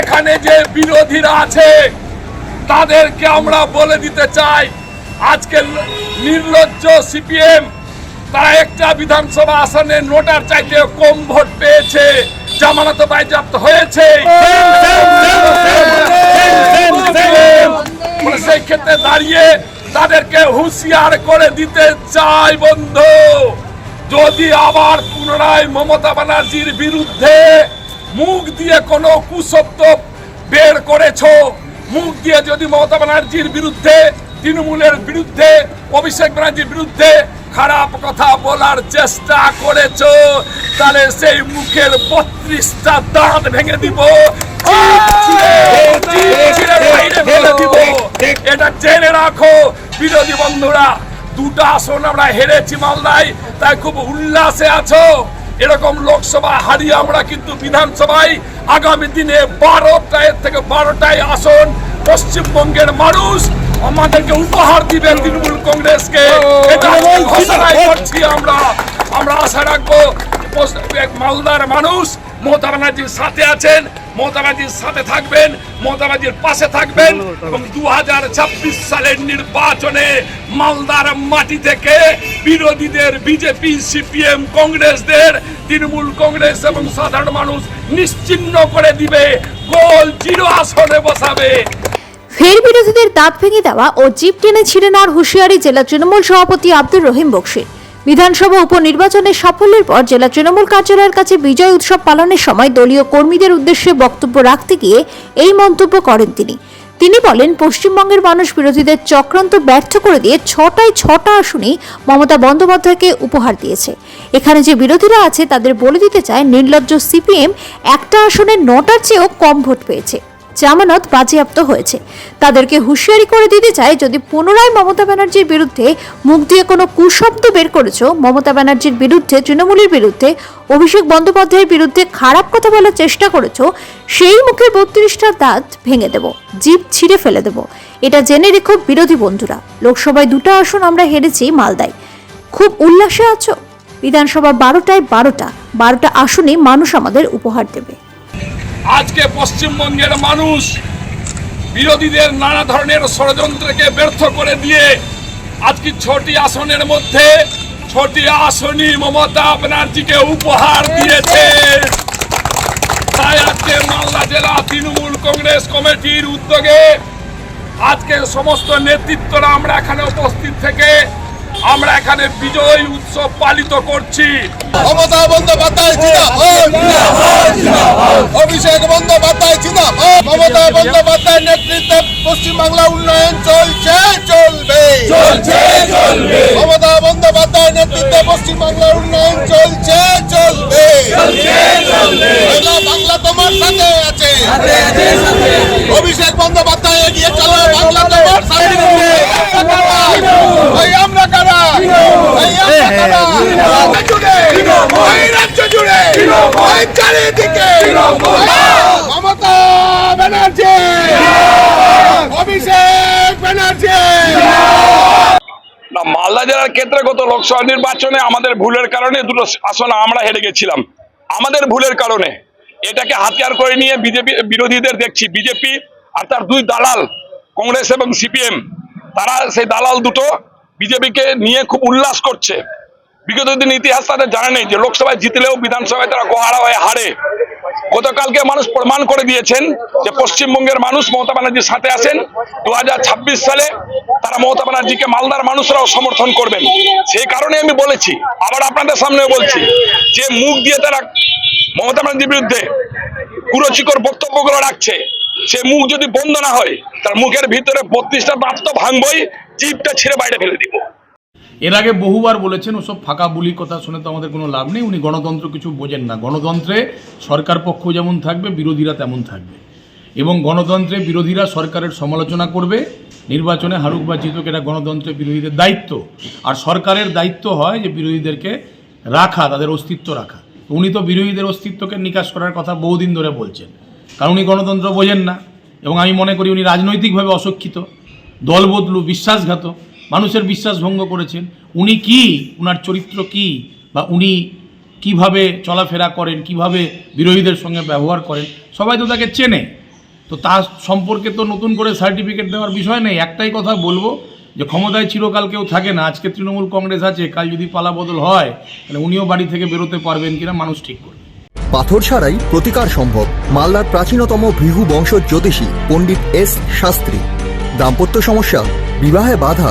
এখানে যে বিরোধীরা আছে, তাদেরকে আমরা বলে দিতে চাই, আজকে নির্লজ্জ সিপিএম, তারা একটা বিধানসভা আসনে নোটার চাইতে কম ভোট পেয়েছে, জামানত বাজেয়াপ্ত হয়েছে। সেই ক্ষেত্রে দাঁড়িয়ে তাদেরকে হুঁশিয়ার করে দিতে চাই, বন্ধু। যদি আবার পুনরায় মমতা ব্যানার্জির বিরুদ্ধে মুখ দিয়ে কোনো কুশব্দ বের করেছ? মুখ দিয়ে যদি মমতা ব্যানার্জির বিরুদ্ধে, তৃণমূলের বিরুদ্ধে, অভিষেক ব্যানার্জির বিরুদ্ধে খারাপ কথা বলার চেষ্টা করেছ, তাহলে সেই মুখের বত্রিশটা দাঁত ভেঙে দিব। এটা জেনে রাখো, বিরোধী বন্ধুরা, দুটা আসন আমরা হেরেছি মালদায়, তাই খুব উল্লাসে আছো। এরকম লোকসভা হারিয়ে আমরা কিন্তু বিধানসভায় আগামী দিনে বারোটায় থেকে বারোটায় আসন পশ্চিমবঙ্গের মানুষ আমাদেরকে উপহার দিবে তৃণমূল কংগ্রেসকে। এটা ঘোষণাই করছি আমরা। আমরা আশা রাখব মালদার মানুষ মমতা ব্যানার্জির সাথে আছেন, মমতা ব্যানার্জির সাথে থাকবেন, মমতা ব্যানার্জির পাশে থাকবেন এবং দু হাজার ছাব্বিশ সালের নির্বাচনে মালদার মাটি থেকে বিরোধীদের বিজেপি, সিপিএম, কংগ্রেসদের তৃণমূল কংগ্রেস এবং সাধারণ মানুষ নিশ্চিহ্ন করে দিবে, গোল জিরো আসনে বসাবে। ফের বিরোধীদের দাঁত ভেঙে দেওয়া ও জিপ টেনে ছিঁড়ে নেওয়ার হুঁশিয়ারি জেলা তৃণমূল সভাপতি আব্দুর রহিম বক্সির বিধানসভা উপনির্বাচনের সাফল্যের পর জেলা তৃণমূল কার্যালয়ের কাছে বিজয় উৎসব পালনের সময় দলীয় কর্মীদের উদ্দেশ্যে বক্তব্য রাখতে গিয়ে এই মন্তব্য করেন তিনি। তিনি বলেন, পশ্চিমবঙ্গের মানুষ বিরোধীদের চক্রান্ত ব্যর্থ করে দিয়ে ছটায় ছটা আসনই মমতা বন্দ্যোপাধ্যায়কে উপহার দিয়েছে। এখানে যে বিরোধীরা আছে, তাদের বলে দিতে চায়, নির্লজ্জ সিপিএম একটা আসনে নটার চেয়েও কম ভোট পেয়েছে। জামানত বাজেয়াপ্ত হয়েছে। তাদেরকে হুঁশিয়ারি করে দিতে চায়, যদি পুনরায় মমতা ব্যানার্জির বিরুদ্ধে মুখ দিয়ে কোনো কুশব্দ বের করেছ, মমতা ব্যানার্জির বিরুদ্ধে, তৃণমূলের বিরুদ্ধে, অভিষেক বন্দ্যোপাধ্যায়ের বিরুদ্ধে খারাপ কথা বলার চেষ্টা করেছ, সেই মুখের বত্রিশটা দাঁত ভেঙে দেব জিভ ছিঁড়ে ফেলে দেব। এটা জেনে রেখো বিরোধী বন্ধুরা, লোকসভায় দুটো আসন আমরা হেরেছি মালদায়। খুব উল্লাসে আছো? বিধানসভা বারোটায় বারোটা বারোটা আসনে মানুষ আমাদের উপহার দেবে। আজকে পশ্চিমবঙ্গের মানুষ বিরোধীদের নানা ধরনের ষড়যন্ত্রকে ব্যর্থ করে দিয়ে আজকে ছটি আসনের মধ্যে ছটি আসনই মমতা ব্যানার্জিকে উপহার দিয়েছে। তাই আজকে মালদা জেলা তৃণমূল কংগ্রেস কমিটির উদ্যোগে আজকে সমস্ত নেতৃত্বরা আমরা এখানে উপস্থিত এখানে বিজয় উৎসব পালিত করছি। মমতা বন্দ্যোপাধ্যায় চিনা অভিষেক বন্দ্যোপাধ্যায় মমতা বন্দ্যোপাধ্যায়ের নেতৃত্বে পশ্চিমবাংলা উন্নয়ন চলছে চলবে। চলছে চলবে। মমতা বন্দ্যোপাধ্যায়ের নেতৃত্বে পশ্চিমবাংলার উন্নয়ন চলছে চলবে। চলছে চলবে বাংলা তোমার সাথে আছে অভিষেক বন্দ্যোপাধ্যায় এগিয়ে চলো বাংলা তোমার সাথে ওই আমরা কারা ওই আমরা কারা রাজ্য জুড়ে ওই রাজ্য জুড়ে ওই চারিদিকে। মমতা ব্যানার্জি। অভিষেক ব্যানার্জি। মালদা জেলার ক্ষেত্রে গত লোকসভা নির্বাচনে আমাদের ভুলের কারণে দুটো আসন আমরা হেরে গেছিলাম। আমাদের ভুলের কারণে। এটাকে হাতিয়ার করে নিয়ে বিজেপি বিরোধীদের দেখছি। বিজেপি আর তার দুই দালাল, কংগ্রেস এবং সিপিএম, তারা সেই দালাল দুটো বিজেপিকে নিয়ে খুব উল্লাস করছে। বিগত দিন ইতিহাস তাদের জানা যে লোকসভায় জিতলেও বিধানসভায় তারা গোহারা হয়ে হারে। গতকালকে মানুষ প্রমাণ করে দিয়েছেন যে পশ্চিমবঙ্গের মানুষ মমতা ব্যানার্জির সাথে আছেন। দু হাজার ছাব্বিশ সালে তারা মমতা ব্যানার্জিকে মালদার মানুষরাও সমর্থন করবেন। সেই কারণে আমি বলেছি, আবার আপনাদের সামনেও বলছি, যে মুখ দিয়ে তারা মমতা ব্যানার্জির বিরুদ্ধে কুরচিকর বক্তব্যগুলো রাখছে, সে মুখ যদি বন্ধ না হয়, তার মুখের ভিতরে বত্রিশটা দাঁত তো ভাঙবই, জিপটা ছিঁড়ে বাইরে ফেলে দিব। এর আগে বহুবার বলেছেন, ওসব ফাঁকা বুলি কথা শুনে তো আমাদের কোনো লাভ নেই, উনি গণতন্ত্র কিছু বোঝেন না। গণতন্ত্রে সরকার পক্ষ যেমন থাকবে, বিরোধীরা তেমন থাকবে। এবং গণতন্ত্রে বিরোধীরা সরকারের সমালোচনা করবে, নির্বাচনে হারুক বা জিতুক, এটা গণতন্ত্রের বিরোধীদের দায়িত্ব। আর সরকারের দায়িত্ব হয় যে বিরোধীদেরকে রাখা, তাদের অস্তিত্ব রাখা। উনি তো বিরোধীদের অস্তিত্বকে নিকাশ করার কথা বহুদিন ধরে বলছেন। কারণ উনি গণতন্ত্র বোঝেন না। এবং আমি মনে করি উনি রাজনৈতিকভাবে অশিক্ষিত। দল বদলু বিশ্বাসঘাত মানুষের বিশ্বাস ভঙ্গ করেছেন। উনি কি? উনার চরিত্র কি? বা উনি কীভাবে চলাফেরা করেন? কীভাবে বিরোধীদের সঙ্গে ব্যবহার করেন? সবাই তো তাকে চেনে। তো তার সম্পর্কে তো নতুন করে সার্টিফিকেট দেওয়ার বিষয় নেই। একটাই কথা বলব যে ক্ষমতায় চিরকাল কেউ থাকে না। আজকে তৃণমূল কংগ্রেস আছে, কাল যদি পালা বদল হয়, তাহলে উনিও বাড়ি থেকে বেরোতে পারবেন কিনা মানুষ ঠিক করবে। পাথর ছাড়াই প্রতিকার সম্ভব। মালদার প্রাচীনতম ভৃহু বংশ জ্যোতিষী পণ্ডিত এস শাস্ত্রী। দাম্পত্য সমস্যা, বিবাহে বাধা